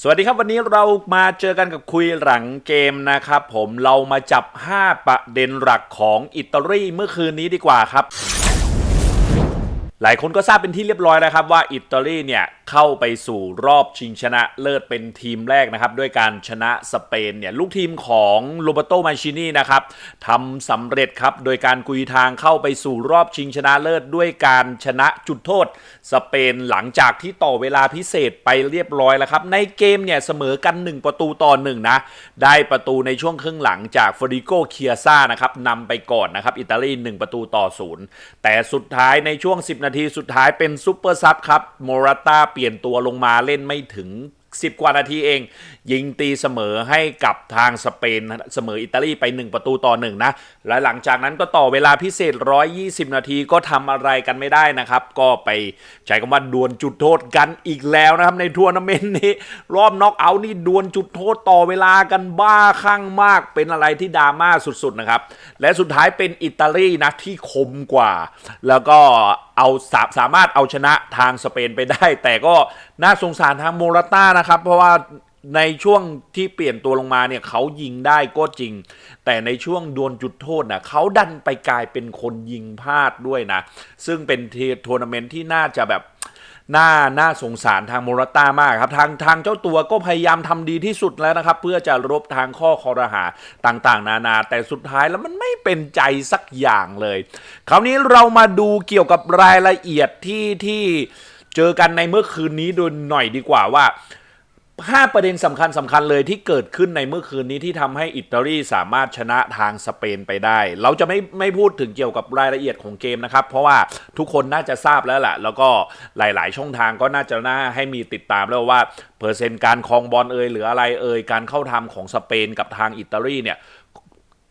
สวัสดีครับวันนี้เรามาเจอกันกับคุยหลังเกมนะครับผมเรามาจับ 5 ประเด็นหลักของอิตาลีเมื่อคืนนี้ดีกว่าครับ หลายคนก็ทราบเป็นที่เรียบร้อยแล้วครับว่าอิตาลีเนี่ยเข้าไปสู่รอบชิงชนะเลิศเป็นทีมแรกนะครับ ด้วยการชนะสเปนเนี่ยลูกทีมของโรเบโตมาชินีนะครับทำสำเร็จครับโดยการกุยทางเข้าไปสู่รอบชิงชนะเลิศด้วยการชนะจุดโทษ สเปนหลังจากที่ต่อเวลาพิเศษไปเรียบร้อยแล้วครับ ในเกมเนี่ยเสมอกัน 1 ประตูต่อ1นะได้ประตูในช่วงครึ่งหลังจากฟริโกเคียซ่านะครับนำไปก่อนนะครับอิตาลี1ประตูต่อศูนย์แต่สุดท้ายในช่วง 10 นาทีทีสุดท้ายเป็นซุปเปอร์ซับครับโมราต้าเปลี่ยนตัวลงมาเล่นไม่ถึง 10 กว่านาทีเอง ยิงตีเสมอให้กับทางสเปนเสมออิตาลีไป 1 ประตูต่อ 1 นะ และหลังจากนั้นก็ต่อเวลาพิเศษ 120 นาทีก็ทำอะไรกันไม่ได้นะครับ ก็ไปใช้คำว่าดวลจุดโทษกันอีกแล้วนะครับ ในทัวร์นาเมนต์นี้ รอบน็อกเอาท์นี่ดวลจุดโทษต่อเวลากันบ้าคลั่งมาก เป็นอะไรที่ดราม่าสุดๆนะครับและสุดท้ายเป็นอิตาลีนะที่คมกว่า แล้วก็เอาสาสามารถเอาชนะทางสเปนไปได้ แต่ก็น่าสงสารทางโมราต้านะครับ เพราะว่าในช่วงที่เปลี่ยนตัวลงมาเนี่ยเขายิงได้ก็จริง แต่ในช่วงดวลจุดโทษนะเขาดันไปกลายเป็นคนยิงพลาดด้วยนะ ซึ่งเป็นทัวร์นาเมนต์ที่น่าจะแบบน่าน่าสงสารทางโมราต้ามากครับ ทางทางเจ้าตัวก็พยายามทำดีที่สุดแล้วนะครับ เพื่อจะรบทางข้อคอรหาต่างๆ นานา แต่สุดท้ายแล้วมันไม่เป็นใจสักอย่างเลย คราวนี้เรามาดูเกี่ยวกับรายละเอียดที่ที่ เจอกันในเมื่อคืนนี้โดยหน่อยดีกว่าว่า5ประเด็นสำคัญสำคัญเลยที่เกิดขึ้นในเมื่อคืนนี้ที่ทำให้อิตาลีสามารถชนะทางสเปนไปได้ เราจะไม่ไม่พูดถึงเกี่ยวกับรายละเอียดของเกมนะครับ เพราะว่าทุกคนน่าจะทราบแล้วแหละแล้วก็หลาย ๆ ช่องทางก็น่าจะน่าให้มีติดตามแล้วว่าเปอร์เซ็นต์การครองบอลเอ่ยหรืออะไรเอ่ยการเข้าทำของสเปนกับทางอิตาลีเนี่ย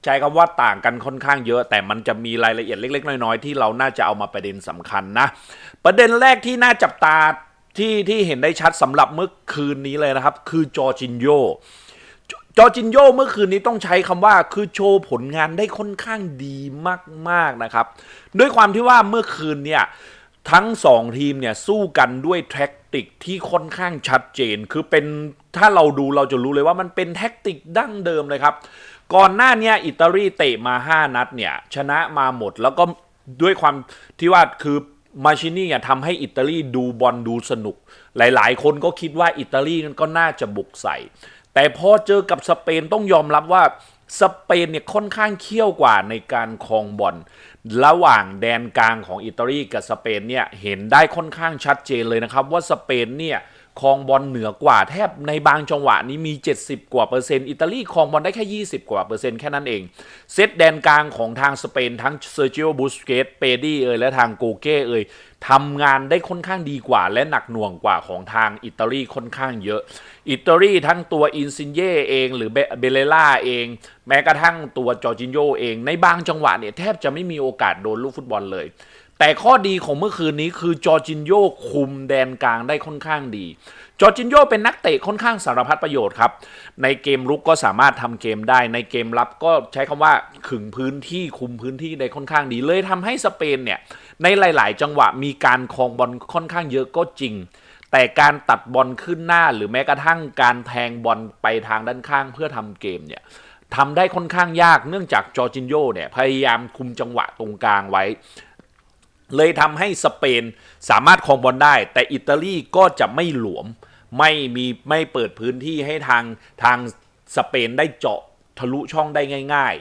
ใช้คำว่าต่างกันค่อนข้างเยอะ แต่มันจะมีรายละเอียดเล็ก ๆ น้อย ๆ ที่เราน่าจะเอามาประเด็นสำคัญนะ ประเด็นแรกที่น่าจับตาที่ที่เห็นได้ชัดสำหรับเมื่อคืนนี้เลยนะครับ คือจอร์จินโยจอร์จินโยเมื่อคืนนี้ต้องใช้คำว่าคือโชว์ผลงานได้ค่อนข้างดีมาก ๆ นะครับ ด้วยความที่ว่าเมื่อคืนเนี่ยทั้ง 2 ทีมเนี่ยสู้กันด้วยแท็กติกที่ค่อนข้างชัดเจน คือเป็นถ้าเราดูเราจะรู้เลยว่ามันเป็นแท็กติกดั้งเดิมเลยครับ ก่อนหน้าเนี้อิตาลีเตะมา 5 นัดเนี่ย ชนะมาหมดแล้วก็ด้วยความที่ว่าคือมาชินี่ทำให้อิตาลีดูบอลดูสนุก หลายๆ คนก็คิดว่าอิตาลีนั้นก็น่าจะบุกใส่ แต่พอเจอกับสเปนต้องยอมรับว่าสเปนเนี่ยค่อนข้างเขี้ยวกว่าในการครองบอลระหว่างแดนกลางของอิตาลีกับสเปนเนี่ยเห็นได้ค่อนข้างชัดเจนเลยนะครับ ว่าสเปนเนี่ย ครองบอลเหนือกว่าแทบในบางจังหวะนี้มี 70 กว่าเปอร์เซ็นต์อิตาลีครองบอลได้แค่ 20 กว่าเปอร์เซ็นต์แค่นั้นเอง เซตแดนกลางของทางสเปนทั้งเซอร์จิโอบุสเกตเปดี้เอ่ยและทางโกเก้เอ่ยทำงานได้ค่อนข้างดีกว่า และหนักหน่วงกว่าของทางอิตาลีค่อนข้างเยอะ อิตาลีทั้งตัวอินซินเย่เองหรือเบเลล่าเอง แม้กระทั่งตัวจอร์จินโยเอง ในบางจังหวะเนี่ยแทบจะไม่มีโอกาสโดนลูกฟุตบอลเลย แต่ข้อดีของเมื่อคืนนี้คือจอร์จินโยคุมแดนกลางได้ค่อนข้างดี จอร์จินโยเป็นนักเตะค่อนข้างสารพัดประโยชน์ครับ ในเกมรุกก็สามารถทำเกมได้ ในเกมรับก็ใช้คำว่าขึงพื้นที่คุมพื้นที่ได้ค่อนข้างดี เลยทำให้สเปนเนี่ยในหลาย ๆ จังหวะมีการครองบอลค่อนข้างเยอะก็จริง แต่การตัดบอลขึ้นหน้าหรือแม้กระทั่งการแทงบอลไปทางด้านข้างเพื่อทำเกมเนี่ยทำได้ค่อนข้างยากเนื่องจากจอร์จินโยเนี่ยพยายามคุมจังหวะตรงกลางไว้ เลยทำให้สเปนสามารถครองบอลได้ แต่อิตาลีก็จะไม่หลวม ไม่มีไม่เปิดพื้นที่ให้ทางทางสเปนได้เจาะทะลุช่องได้ง่าย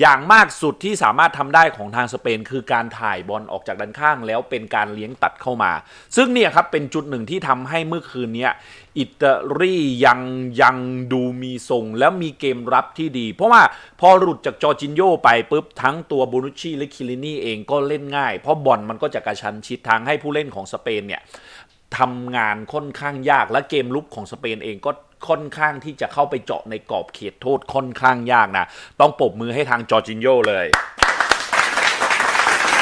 อย่างมากสุดที่สามารถทำได้ของทางสเปน คือการถ่ายบอลออกจากด้านข้างแล้วเป็นการเลี้ยงตัดเข้ามา ซึ่งเนี่ยครับเป็นจุดหนึ่งที่ทำให้เมื่อคืนนี้อิตาลียังยังดูมีทรงแล้วมีเกมรับที่ดี เพราะว่าพอหลุดจากจอร์จินโยไปปุ๊บทั้งตัวบูนุชชีและคิลินี่เองก็เล่นง่าย เพราะบอลมันก็จะกระชันชิดทางให้ผู้เล่นของสเปนเนี่ยทำงานค่อนข้างยากและเกมลุกของสเปนเองก็ ค่อนข้างที่จะเข้าไปเจาะในกรอบเขตโทษค่อนข้างยากนะ ต้องปรบมือให้ทางจอร์จินโยเลย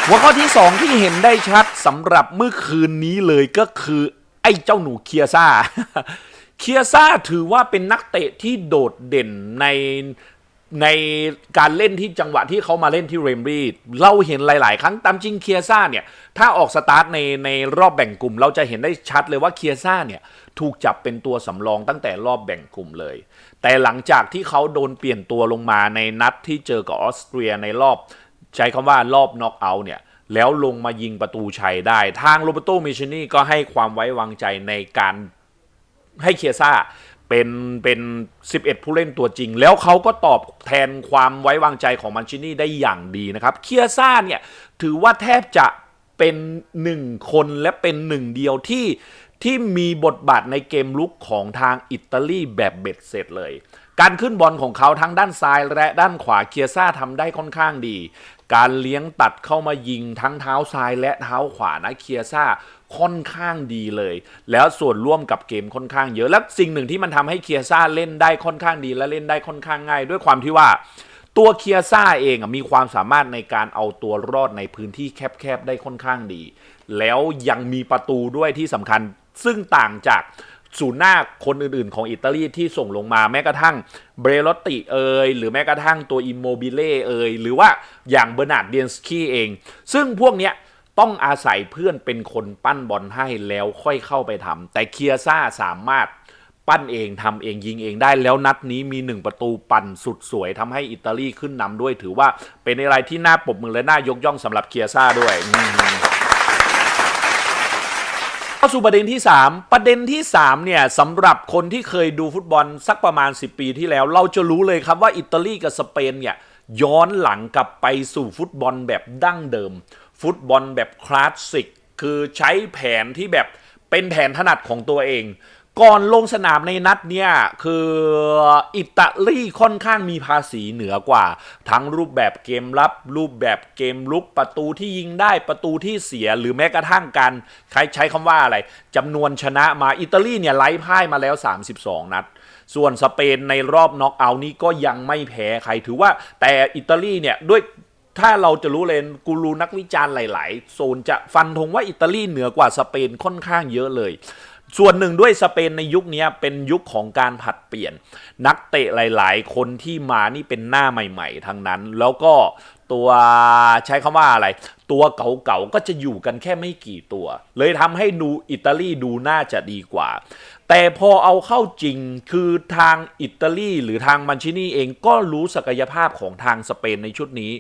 หัวข้อที่ 2 ที่เห็นได้ชัดสำหรับเมื่อคืนนี้เลยก็คือ ไอ้เจ้าหนูเคียซ่าเคียซ่าถือว่าเป็นนักเตะที่โดดเด่นใน ในการเล่นที่จังหวะที่เขามาเล่นที่เรมบรีเราเห็นหลาย ๆ ครั้งตามจริงเคียซ่าเนี่ย ถ้าออกสตาร์ทในในรอบแบ่งกลุ่ม เราจะเห็นได้ชัดเลยว่าเคียซ่าเนี่ย ถูกจับเป็นตัวสำรองตั้งแต่รอบแบ่งกลุ่มเลย แต่หลังจากที่เขาโดนเปลี่ยนตัวลงมาในนัดที่เจอกับออสเตรียในรอบ ใช้คำว่ารอบน็อกเอาท์เนี่ยแล้วลงมายิงประตูชัยได้ ทางโรเบโตมิชนี่ก็ให้ความไว้วางใจในการให้เคียซ่า เป็นเป็น 11 ผู้เล่นตัวจริง แล้วเขาก็ตอบแทนความไว้วางใจของมันชินี่ได้อย่างดีนะครับเคียซ่าเนี่ยถือว่าแทบจะเป็นหนึ่งคนและเป็นหนึ่งเดียวที่ที่มีบทบาทในเกมลุกของทางอิตาลีแบบเบ็ดเสร็จเลย การขึ้นบอลของเขาทั้งด้านซ้ายและด้านขวาเคียซ่าทำได้ค่อนข้างดี การเลี้ยงตัดเข้ามายิงทั้งเท้าซ้ายและเท้าขวานะเคียซ่าค่อนข้างดีเลย แล้วส่วนร่วมกับเกมค่อนข้างเยอะ และสิ่งหนึ่งที่มันทำให้เคียซ่าเล่นได้ค่อนข้างดีและเล่นได้ค่อนข้างง่าย ด้วยความที่ว่าตัวเคียซ่าเองมีความสามารถในการเอาตัวรอดในพื้นที่แคบๆได้ค่อนข้างดี แล้วยังมีประตูด้วยที่สำคัญซึ่งต่างจาก ศูนย์หน้าคนอื่นๆ ของอิตาลีที่ส่งลงมาแม้กระทั่งเบรลอตติเอยหรือแม้กระทั่งตัวอิมโมบิเล่เอยหรือว่าอย่างเบอร์นาร์ดเดียนสกี้เอง ซึ่งพวกเนี้ยต้องอาศัยเพื่อนเป็นคนปั้นบอลให้แล้วค่อยเข้าไปทำแต่เคียซ่าสามารถปั้นเองทำเองยิงเองได้แล้วนัดนี้มีหนึ่งประตูปั่นสุดสวยทำให้อิตาลีขึ้นนำด้วยถือว่าเป็นอะไรที่น่าปรบมือและน่ายกย่องสำหรับเคียซ่าด้วยาสู่ประเด็นที่ 3 ประเด็นที่3เนี่ยสำหรับคนที่เคยดูฟุตบอลสักประมาณ 10 ปีที่แล้ว เราจะรู้เลยครับว่าอิตาลีกับสเปนเนี่ยย้อนหลังกลับไปสู่ฟุตบอลแบบดั้งเดิม ฟุตบอลแบบคลาสสิก คือใช้แผนที่แบบเป็นแผนถนัดของตัวเอง ก่อนลงสนามในนัดเนี่ยคืออิตาลีค่อนข้างมีภาษีเหนือกว่า ทั้งรูปแบบเกมรับ รูปแบบเกมลุกประตูที่ยิงได้ประตูที่เสียหรือแม้กระทั่งการใช้ใช้คำว่าอะไรจำนวนชนะมาอิตาลีเนี่ยไล่พ่ายมาแล้ว 32 นัด ส่วนสเปนในรอบน็อกเอาท์นี้ก็ยังไม่แพ้ใครถือว่า แต่อิตาลีเนี่ยด้วยถ้าเราจะรู้เลยกูรูนักวิจารณ์หลาย ๆ โซนจะฟันธงว่าอิตาลีเหนือกว่าสเปนค่อนข้างเยอะเลย ส่วนหนึ่งด้วยสเปนในยุคนี้เป็นยุคของการผัดเปลี่ยน นักเตะหลาย ๆ คนที่มานี่เป็นหน้าใหม่ ๆ ทั้งนั้น แล้วก็ตัวใช้คำว่าอะไร ตัวเก่าๆก็จะอยู่กันแค่ไม่กี่ตัว เลยทำให้ดูอิตาลีดูน่าจะดีกว่า แต่พอเอาเข้าจริงคือทางอิตาลีหรือทางมันชินี่เองก็รู้ศักยภาพของทางสเปนในชุดนี้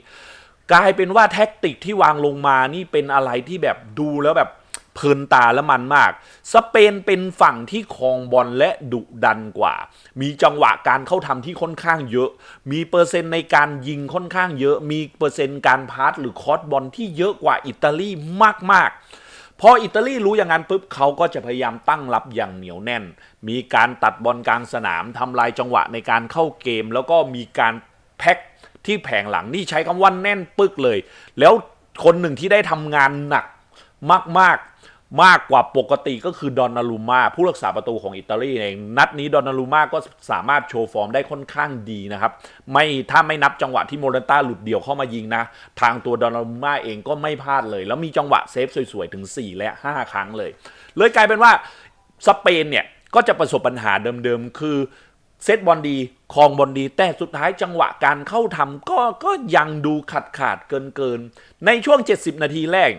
กลายเป็นว่าแท็กติกที่วางลงมานี่เป็นอะไรที่แบบดูแล้วแบบ เพลินตาและมันมาก สเปนเป็นฝั่งที่ครองบอลและดุดันกว่า มีจังหวะการเข้าทำที่ค่อนข้างเยอะ มีเปอร์เซ็นต์ในการยิงค่อนข้างเยอะ มีเปอร์เซ็นต์การพาสหรือคอสบอลที่เยอะกว่าอิตาลีมาก ๆพออิตาลีรู้อย่างนั้นปุ๊บเขาก็จะพยายามตั้งรับอย่างเหนียวแน่น มีการตัดบอลกลางสนามทำลายจังหวะในการเข้าเกม แล้วก็มีการแพ็คที่แผงหลังนี่ใช้คำว่าแน่นปึกเลย แล้วคนหนึ่งที่ได้ทำงานหนักมาก ๆ มากกว่าปกติก็คือดอนนารูมาผู้รักษาประตูของอิตาลีเองนัดนี้ดอนนารูมาก็สามารถโชว์ฟอร์มได้ค่อนข้างดีนะครับ ไม่ถ้าไม่นับจังหวะที่โมเรนต้าหลุดเดี่ยวเข้ามายิงนะ ทางตัวดอนนารูมาเองก็ไม่พลาดเลย แล้วมีจังหวะเซฟสวยๆ ถึง 4 และ 5 ครั้งเลย เลยกลายเป็นว่าสเปนเนี่ย ก็จะประสบปัญหาเดิมๆ คือเซตบอลดีครองบอลดีแต่สุดท้ายจังหวะการเข้าทำก็ก็ยังดูขาดขาดเกินเกินในช่วง 70 นาทีแรก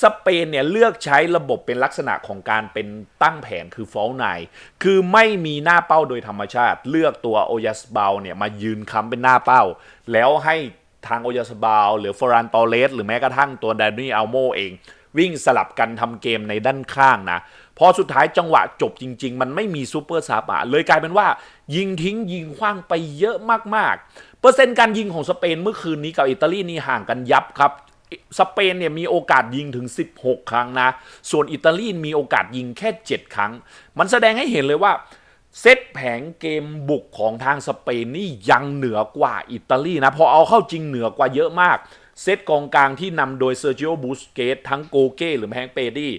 สเปนเนี่ยเลือกใช้ระบบเป็นลักษณะของการเป็นตั้งแผนคือฟอลไนคือไม่มีหน้าเป้าโดยธรรมชาติ เลือกตัวโอยาสบาลเนี่ยมายืนค้ำเป็นหน้าเป้า แล้วให้ทางโอยาสบาลหรือฟรันตอเลสหรือแม้กระทั่งตัวแดานี่อัลโมเอง วิ่งสลับกันทำเกมในด้านข้างนะพอสุดท้ายจังหวะจบจริง ๆ มันไม่มีซูเปอร์ซับะเลยกลายเป็นว่า ยิงทิ้งยิงคว้างไปเยอะมากๆ เปอร์เซ็นต์การยิงของสเปนเมื่อคืนนี้กับอิตาลีนี่ห่างกันยับครับ สเปนเนี่ยมีโอกาสยิงถึง 16 ครั้งนะ ส่วนอิตาลีมีโอกาสยิงแค่ 7 ครั้ง มันแสดงให้เห็นเลยว่าเซตแผงเกมบุกของทางสเปนนี่ยังเหนือกว่าอิตาลีนะ พอเอาเข้าจริงเหนือกว่าเยอะมาก เซตกองกลางที่นำโดยเซอร์จิโอบูสเกตทั้งโกเก้หรือแฮงเปดี้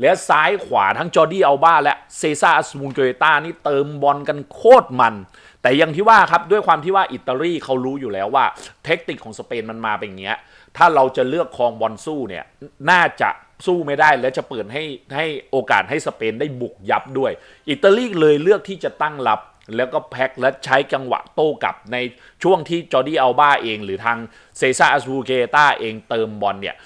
และซ้ายขวาทั้งจอร์ดี้อัลบาและเซซ่าอัสมูนเกเตานี่เติมบอลกันโคตรมัน แต่ยังที่ว่าครับด้วยความที่ว่าอิตาลีเขารู้อยู่แล้วว่า เทคนิคของสเปนมันมาเป็นอย่างเงี้ย ถ้าเราจะเลือกคองบอลสู้เนี่ยน่าจะสู้ไม่ได้และจะเปิดให้ให้โอกาสให้สเปนได้บุกยับด้วย อิตาลีเลยเลือกที่จะตั้งรับแล้วก็แพ็คและใช้จังหวะโต้กลับในช่วงที่จอร์ดี้อัลบาเอง หรือทางเซซ่าอัสบูเกตาเองเติมบอลเนี่ย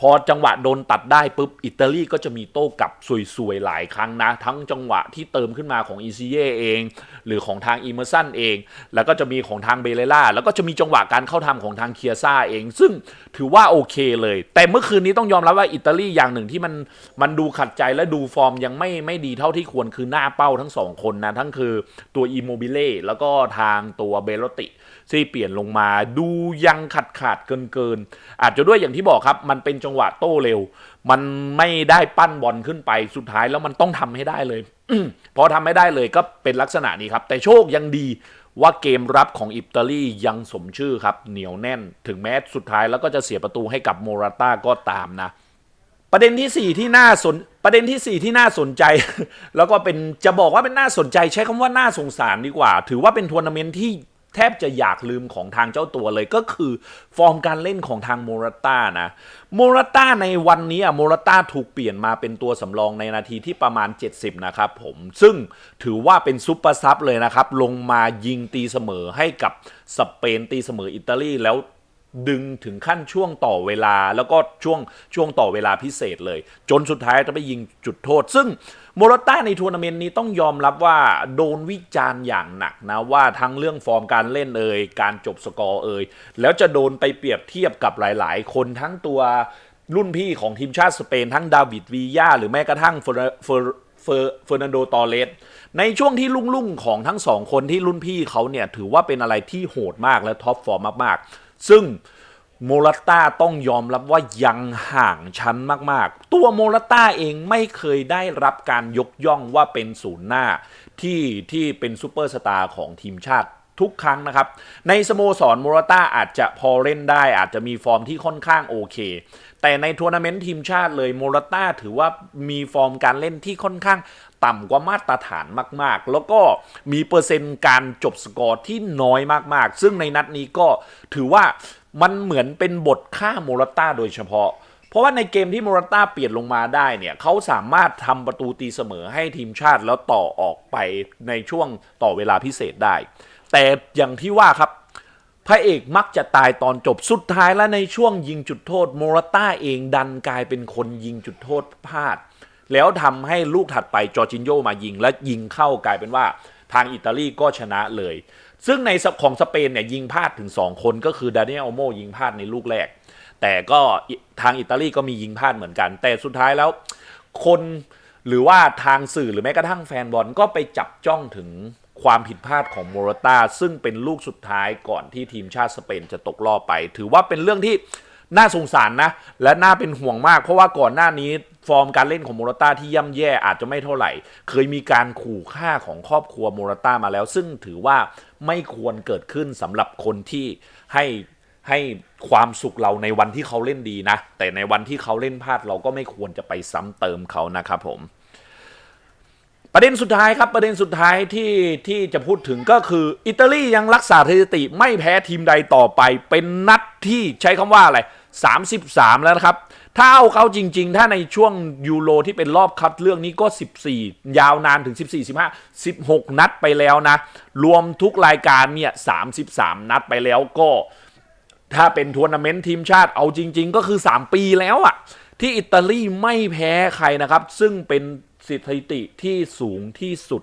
พอจังหวะโดนตัดได้ปุ๊บอิตาลีก็จะมีโต้กลับสวยๆ หลายครั้งนะ ทั้งจังหวะที่เติมขึ้นมาของอีซีเย่เอง หรือของทางอีเมอร์สันเอง แล้วก็จะมีของทางเบเลล่า แล้วก็จะมีจังหวะการเข้าทำของทางเคียซ่าเอง ซึ่งถือว่าโอเคเลย แต่เมื่อคืนนี้ต้องยอมรับว่าอิตาลีอย่างหนึ่งที่มันมันดูขัดใจและดูฟอร์มยังไม่ไม่ดีเท่าที่ควรคือหน้าเป้าทั้งสองคนนะทั้งคือตัวอีโมบิเล่แล้วก็ทางตัวเบโลติ ที่เปลี่ยนลงมาดูยังขาดขาดเกินเกินๆอาจจะด้วยอย่างที่บอกครับ มันเป็นจังหวะโต้เร็ว มันไม่ได้ปั้นบอลขึ้นไปสุดท้ายแล้วมันต้องทำให้ได้เลยพอทำไม่ได้เลยก็เป็นลักษณะนี้ครับ แต่โชคยังดีว่าเกมรับของอิตาลียังสมชื่อครับ เหนียวแน่นถึงแม้สุดท้ายแล้วก็จะเสียประตูให้กับโมราต้าก็ตามนะ ประเด็นที่ 4 ที่น่าสนประเด็นที่ 4 ที่น่าสนใจ แล้วก็เป็นจะบอกว่าเป็นน่าสนใจใช้คำว่าน่าสงสารดีกว่า ถือว่าเป็นทัวร์นาเมนต์ที่ แทบจะอยากลืมของทางเจ้าตัวเลยก็คือฟอร์มการเล่นของทางโมราต้านะโมราต้าในวันนี้อะโมราต้าถูกเปลี่ยนมาเป็นตัวสำรองในนาทีที่ประมาณ 70 นะครับผม ซึ่งถือว่าเป็นซุปเปอร์ซับเลยนะครับ ลงมายิงตีเสมอให้กับสเปนตีเสมออิตาลีแล้วดึงถึงขั้นช่วงต่อเวลาแล้วก็ช่วงช่วงต่อเวลาพิเศษเลย จนสุดท้ายจะไปยิงจุดโทษ ซึ่ง โมรต้าในทัวร์นาเมนต์นี้ต้องยอมรับว่าโดนวิจารณ์อย่างหนักนะ ว่าทั้งเรื่องฟอร์มการเล่นเอ่ยการจบสกอร์เอ่ยแล้วจะโดนไปเปรียบเทียบกับหลาย ๆ คนทั้งตัวรุ่นพี่ของทีมชาติสเปนทั้งดาวิดวียาหรือแม้กระทั่งเฟอร์เฟอร์เฟอร์นันโด ตอเลส ในช่วงที่ลุ่งๆ ของทั้งสองคนที่รุ่นพี่เขาเนี่ย ถือว่าเป็นอะไรที่โหดมากและท็อปฟอร์มมาก ๆ ซึ่ง โมราต้าต้องยอมรับว่ายังห่างชั้นมากๆ ตัวโมราต้าเองไม่เคยได้รับการยกย่องว่าเป็นศูนย์หน้าที่ที่เป็นซูเปอร์สตาร์ของทีมชาติทุกครั้งนะครับ ในสโมสรโมราต้าอาจจะพอเล่นได้ อาจจะมีฟอร์มที่ค่อนข้างโอเค แต่ในทัวร์นาเมนต์ทีมชาติเลยโมราต้าถือว่ามีฟอร์มการเล่นที่ค่อนข้างต่ำกว่ามาตรฐานมากๆ แล้วก็มีเปอร์เซ็นต์การจบสกอร์ที่น้อยมากๆ ซึ่งในนัดนี้ก็ถือว่า มันเหมือนเป็นบทฆ่าโมรต้าโดยเฉพาะ เพราะว่าในเกมที่โมรต้าเปลี่ยนลงมาได้เนี่ยเขาสามารถทำประตูตีเสมอให้ทีมชาติแล้วต่อออกไปในช่วงต่อเวลาพิเศษได้ แต่อย่างที่ว่าครับพระเอกมักจะตายตอนจบสุดท้ายและในช่วงยิงจุดโทษ โมรต้าเองดันกลายเป็นคนยิงจุดโทษพลาด แล้วทำให้ลูกถัดไปจอร์จินโยมายิงและยิงเข้ากลายเป็นว่าทางอิตาลีก็ชนะเลย ซึ่งในของสเปนเนี่ยยิงพลาดถึง 2 คนก็คือดานิเอลโมยิงพลาดในลูกแรก แต่ก็ทางอิตาลีก็มียิงพลาดเหมือนกัน แต่สุดท้ายแล้ว คนหรือว่าทางสื่อหรือแม้กระทั่งแฟนบอลก็ไปจับจ้องถึงความผิดพลาดของโมรตาซึ่งเป็นลูกสุดท้ายก่อนที่ทีมชาติสเปนจะตกรอบไป ถือว่าเป็นเรื่องที่ น่าสงสารนะ และน่าเป็นห่วงมาก เพราะว่าก่อนหน้านี้ฟอร์มการเล่นของโมราต้าที่ย่ำแย่อาจจะไม่เท่าไหร่ เคยมีการขู่ฆ่าของครอบครัวโมราต้ามาแล้ว ซึ่งถือว่าไม่ควรเกิดขึ้นสำหรับคนที่ให้ให้ความสุขเราในวันที่เขาเล่นดีนะ แต่ในวันที่เขาเล่นพลาดเราก็ไม่ควรจะไปซ้ำเติมเขานะครับผมประเด็นสุดท้ายครับประเด็นสุดท้ายที่ที่จะพูดถึงก็คือ อิตาลียังรักษาสถิติไม่แพ้ทีมใดต่อไปเป็นนัดที่ใช้คำว่าอะไร 33 แล้วนะครับ ถ้าเอาเขาจริง ๆ ถ้าในช่วงยูโรที่เป็นรอบคัดเลือกนี้ก็ 14 ยาวนานถึง 14 15 16 นัดไปแล้วนะ รวมทุกรายการเนี่ย 33 นัดไปแล้วก็ ถ้าเป็นทัวร์นาเมนต์ทีมชาติเอาจริง ๆ ก็คือ 3 ปีแล้วอะที่อิตาลีไม่แพ้ใครนะครับ ซึ่งเป็นสถิติที่สูงที่สุด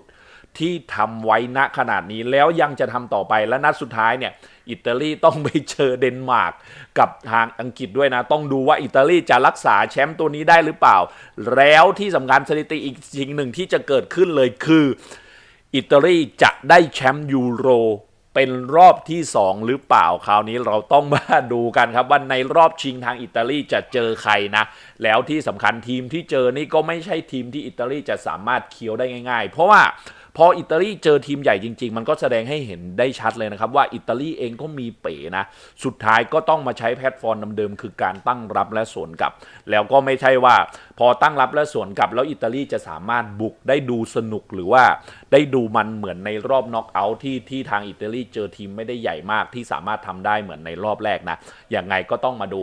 ที่ทำไว้ณขนาดนี้แล้วยังจะทำต่อไปและนัดสุดท้ายเนี่ยอิตาลีต้องไปเจอเดนมาร์กกับทางอังกฤษด้วยนะ ต้องดูว่าอิตาลีจะรักษาแชมป์ตัวนี้ได้หรือเปล่า แล้วที่สำคัญสถิติอีกสิ่งหนึ่งที่จะเกิดขึ้นเลยคือ อิตาลีจะได้แชมป์ยูโรเป็นรอบที่ 2 หรือเปล่าคราวนี้เราต้องมาดูกันครับว่าในรอบชิงทางอิตาลีจะเจอใครนะ แล้วที่สำคัญทีมที่เจอนี่ก็ไม่ใช่ทีมที่อิตาลีจะสามารถเคี้ยวได้ง่าย ๆ เพราะว่า พออิตาลีเจอทีมใหญ่จริง ๆ มันก็แสดงให้เห็นได้ชัดเลยนะครับ ว่าอิตาลีเองก็มีเป๋นะ สุดท้ายก็ต้องมาใช้แพลตฟอร์มเดิมๆคือการตั้งรับและสวนกลับ แล้วก็ไม่ใช่ว่า พอตั้งรับและสวนกลับ แล้วอิตาลีจะสามารถบุกได้ดูสนุกหรือว่าได้ดูมันเหมือนในรอบน็อกเอาท์ที่ที่ทางอิตาลีเจอทีมไม่ได้ใหญ่มากที่สามารถทำได้เหมือนในรอบแรกนะอย่างไงก็ต้องมาดู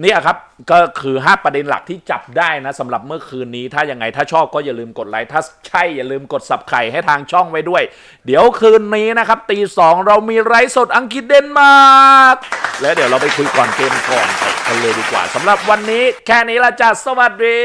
เนี่ยครับก็คือ 5 ประเด็นหลักที่จับได้นะสำหรับเมื่อคืนนี้ ถ้ายังไงถ้าชอบก็อย่าลืมกดไลค์ถ้าใช่อย่าลืมกดสับไข่ให้ทางช่องไว้ด้วย เดี๋ยวคืนนี้นะครับตีสองเรามีไร้สดอังกฤษเดนมาร์กและเดี๋ยวเราไปคุยก่อนเกมก่อนกันเลยดีกว่าสำหรับวันนี้แค่นี้ละจ้ะสวัสดี